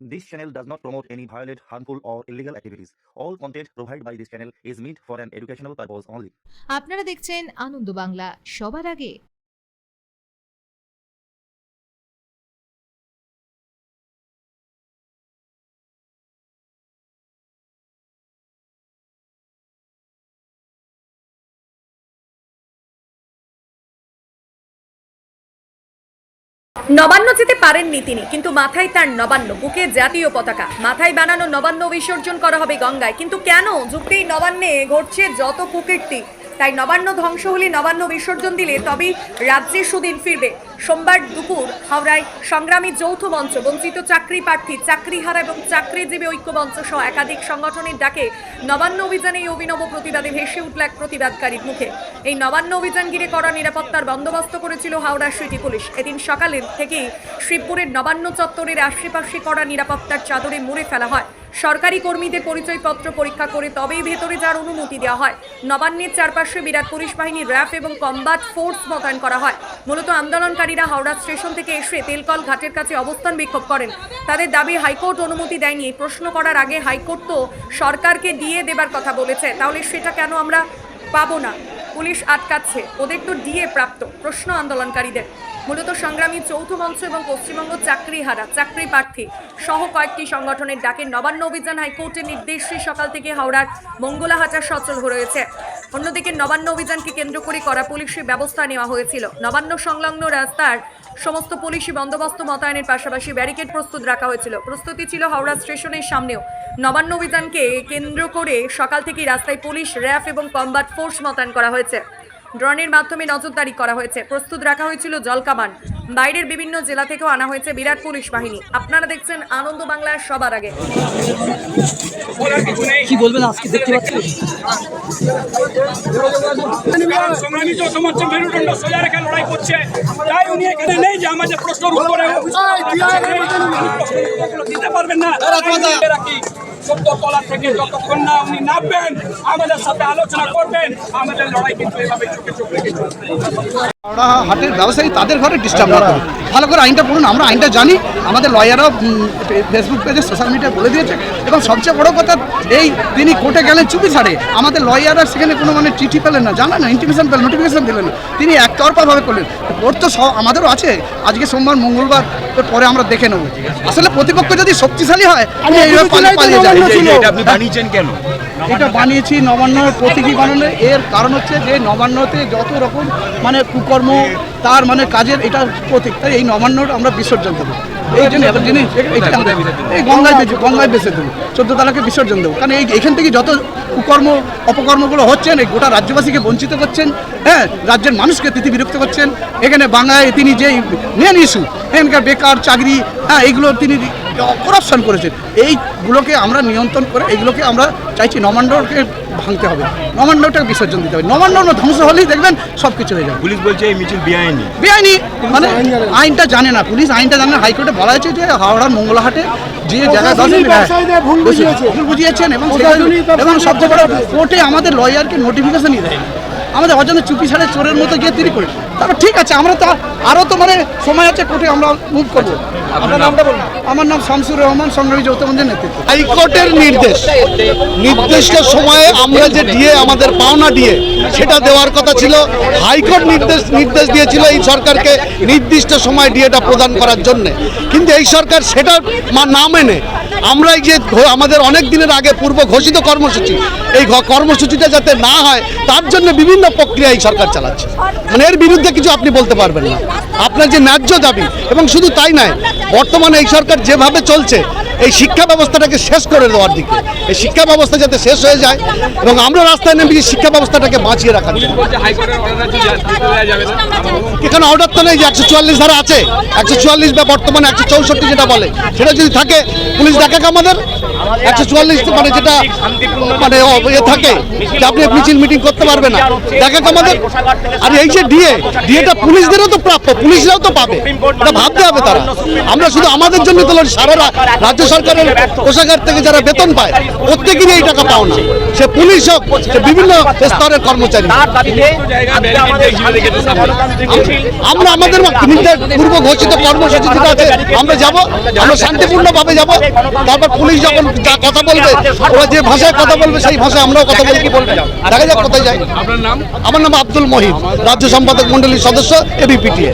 This channel does not promote any violent, harmful, or illegal activities. All content provided by this channel is meant for an educational purpose only. আপনারা দেখছেন আনন্দ বাংলা সবার আগে নবান্ন যেতে পারেননি তিনি, কিন্তু মাথায় তার নবান্ন, বুকে জাতীয় পতাকা। মাথায় বানানো নবান্ন বিসর্জন করা হবে গঙ্গায়। কিন্তু কেন? যুক্তি নবান্নে ঘটছে যত কুকীর্তি। তাই নবান্ন ধ্বংস হলে নবান্ন বিসর্জন দিলে তবেই রাজ্যে সুদিন ফিরবে। সোমবার দুপুর হাওড়ায় সংগ্রামী যৌথ মঞ্চ, বঞ্চিত চাকরি প্রার্থী, চাকরিহারা এবং চাকরিজীবী ঐক্য মঞ্চ সহ একাধিক সংগঠনের ডাকে নবান্ন অভিযানে এই অভিনব প্রতিবাদে ভেসে উঠল এক প্রতিবাদকারীর মুখে। এই নবান্ন অভিযান ঘিরে করা নিরাপত্তার বন্দোবস্ত করেছিল হাওড়া সিটি পুলিশ। এদিন সকালের থেকেই শিবপুরের নবান্ন চত্বরের আশেপাশে করা নিরাপত্তার চাদরে মুড়ে ফেলা হয়। সরকারি কর্মীদের পরিচয়পত্র পরীক্ষা করে তবেই ভেতরে যাওয়ার অনুমতি দেওয়া হয়। নবান্নের চারপাশে বিরাট পুলিশ বাহিনী র্যাফ এবং কম্বাট ফোর্স মোতায়েন করা হয়। মূলত আন্দোলনকারীরা হাওড়া স্টেশন থেকে এসে তেলকল ঘাটের কাছে অবস্থান বিক্ষোভ করেন। তাদের দাবি, হাইকোর্ট অনুমতি দেয়নি। প্রশ্ন করার আগে হাইকোর্ট তো সরকারকে দিয়ে দেবার কথা বলেছে। তাহলে সেটা কেন আমরা পাবো না? পুলিশ আটকাচ্ছে। ওদের তো ডিএ প্রাপ্ত। প্রশ্ন আন্দোলনকারীদের। মূলত সংগ্রামী চৌথ মঞ্চ এবং পশ্চিমবঙ্গ চাকরিহারা চাকরি প্রার্থী সহ কয়েকটি সংগঠনের ডাকে নবান্ন অভিযান হাইকোর্টের নির্দেশে সকাল থেকে হাওড়ার মঙ্গলাহাটা সচল রয়েছে। অন্যদিকে নবান্ন অভিযানকে কেন্দ্র করে করা পুলিশের ব্যবস্থা নেওয়া হয়েছিল। নবান্ন সংলগ্ন রাস্তার সমস্ত পুলিশি বন্দোবস্ত মোতায়েনের পাশাপাশি ব্যারিকেড প্রস্তুত রাখা হয়েছিল। প্রস্তুতি ছিল হাওড়া স্টেশনের সামনেও। নবান্ন অভিযানকে কেন্দ্র করে সকাল থেকেই রাস্তায় পুলিশ, র্যাফ এবং কম্বাট ফোর্স মোতায়েন করা হয়েছে। ড্রোনের মাধ্যমে নজরদারি করা হয়েছে প্রস্তুত রাখা হয়েছিল জলকামান বাইরের বিভিন্ন জেলা থেকেও আনা হয়েছে বিরাট পুলিশ বাহিনী আপনারা দেখছেন আনন্দ বাংলার সবার আগে কি বলবেন আজকে দেখতে পাচ্ছি সংগ্রামী তো সমর্থন মেরুদণ্ড সোজা রেখে লড়াই করছে তাই উনি এখানে নেই যে আমাদের প্রশ্নের উত্তরে দিতে পারবেন না রাখি সত্য তলা থেকে যতক্ষণ না উনি নামবেন, আমাদের সাথে আলোচনা করবেন, আমাদের লড়াই কিন্তু এভাবে চোখে চোখ হাটের ব্যবসায়ী, তাদের ঘরে ডিস্টার্ব না ভালো করে আইনটা পড়ুন আমরা আইনটা জানি আমাদের লয়ারও ফেসবুক পেজে সোশ্যাল মিডিয়ায় বলে দিয়েছে। এবং সবচেয়ে বড় কথা এই তিনি কোর্টে গেলেন চুপি ছাড়ে। আমাদের লয়াররা সেখানে কোনো মানে চিঠি পেলেন না জানা না ইন্টিমেশন পেলেন নোটিফিকেশন দিলেন না। তিনি একতরফাভাবে করলেন। কোর্ট তো সব আমাদেরও আছে। আজকে সোমবার মঙ্গলবার তো পরে আমরা দেখে নেব। আসলে প্রতিপক্ষ যদি শক্তিশালী হয় এইভাবে পালিয়ে আপনি বানিয়েছেন কেন? এটা বানিয়েছি নবান্ন প্রতীকী বানানো এর কারণ হচ্ছে যে নবান্নতে যত রকম মানে কুকর্ম তার মানে কাজের এটা প্রতীক। তাই এই নবান্নটা আমরা বিসর্জন দেবো। এই জন্য একটা জিনিস এই গঙ্গায় গঙ্গায় বেঁচে দেবো। চোদ্দ তালাকে বিসর্জন দেবো। কারণ এই এখান থেকে যত কুকর্ম অপকর্মগুলো হচ্ছেন এই গোটা রাজ্যবাসীকে বঞ্চিত করছেন হ্যাঁ রাজ্যের মানুষকে তিথি বিরক্ত করছেন। এখানে বাংলায় তিনি যে মেন ইস্যু এখানকার বেকার চাকরি হ্যাঁ এইগুলো তিনি করাপশন করেছেন। এইগুলোকে আমরা নিয়ন্ত্রণ করে এইগুলোকে আমরা চাইছি নবান্নকে ভাঙতে হবে। নবান্নটাকে বিসর্জন দিতে হবে। নবান্ন ধ্বংস হলেই দেখবেন সব কিছু হয়ে যাবে। পুলিশ বলছে এই মিছিল বেআইনি। বেআইনি মানে আইনটা জানে না। পুলিশ আইনটা জানে না হাইকোর্টে বলা হয়েছে যে হাওড়ার মঙ্গলাহাটে যে জায়গায় দশ ভুল বুঝিয়েছেন এবং এবং সবচেয়ে বড় কোর্টে আমাদের লয়ারকে নোটিফিকেশনই দেয়নি। আমাদের অজানা চুপি ছাড়ে চোরের মতো গিয়ে তিনি করি তারপর ঠিক আছে আমরা তো আরও তো মানে সময় আছে কোর্টে আমরা মুভ করব। আপনার নামটা বলুন। আমার নাম শামসুর রহমান সংগ্রামী যৌথ মঞ্চের নেতৃত্ব। হাইকোর্টের নির্দেশ। নির্দিষ্ট সময়ে আমরা যে ডিএ আমাদের পাওনা ডিএ সেটা দেওয়ার কথা ছিল। হাইকোর্ট নির্দেশ নির্দেশ দিয়েছিল এই সরকারকে নির্দিষ্ট সময় ডিএটা প্রদান করার জন্য। কিন্তু এই সরকার সেটা না মেনে আমরা এই যে আমাদের অনেক দিনের আগে পূর্ব ঘোষিত কর্মসূচি, এই কর্মসূচিটা যাতে না হয়, তার জন্য বিভিন্ন প্রক্রিয়া এই সরকার চালাচ্ছে। মানে এর বিরুদ্ধে কিছু আপনি বলতে পারবেন না। আপনার যে ন্যায্য দাবি, এবং শুধু তাই নয়, বর্তমানে এই সরকার যেভাবে চলছে এই শিক্ষা ব্যবস্থাটাকে শেষ করে দেওয়ার দিকে। এই শিক্ষা ব্যবস্থা যাতে শেষ হয়ে যায় এবং আমরা রাস্তায় নেমে যে শিক্ষা ব্যবস্থাটাকে বাঁচিয়ে রাখার জন্য। এখানে অর্ডার তো নেই যে একশো চুয়াল্লিশ ধারা আছে। একশো চুয়াল্লিশ বা বর্তমানে একশো চৌষট্টি যেটা বলে সেটা যদি থাকে পুলিশ দেখাক আমাদের। একশো চুয়াল্লিশ মানে যেটা মানে এ থাকে যে আপনি মিছিল মিটিং করতে পারবে না। দেখাক আমাদের আর এই যে ডিএ ডিএটা পুলিশদেরও তো প্রাপ্য পুলিশরাও তো পাবে। এটা ভাবতে হবে তারা। আমরা শুধু আমাদের জন্য তো সারা রাজ্য সরকারের কোষাগার থেকে যারা বেতন পায় প্রত্যেকেরই এই টাকা পাও না সে পুলিশ হোক সে বিভিন্ন স্তরের কর্মচারী। আমরা আমাদের পূর্ব ঘোষিত কর্মসূচি যেটা আছে আমরা যাব আমরা শান্তিপূর্ণভাবে যাব। তারপর পুলিশ যখন যা কথা বলবে ওরা যে ভাষায় কথা বলবে সেই ভাষায় আমরাও কথা বলতে বলবে? দেখা যাক কোথায় যাই আমার নাম আব্দুল মহিদ রাজ্য সম্পাদক মন্ডলীর সদস্য এবিপিটিএ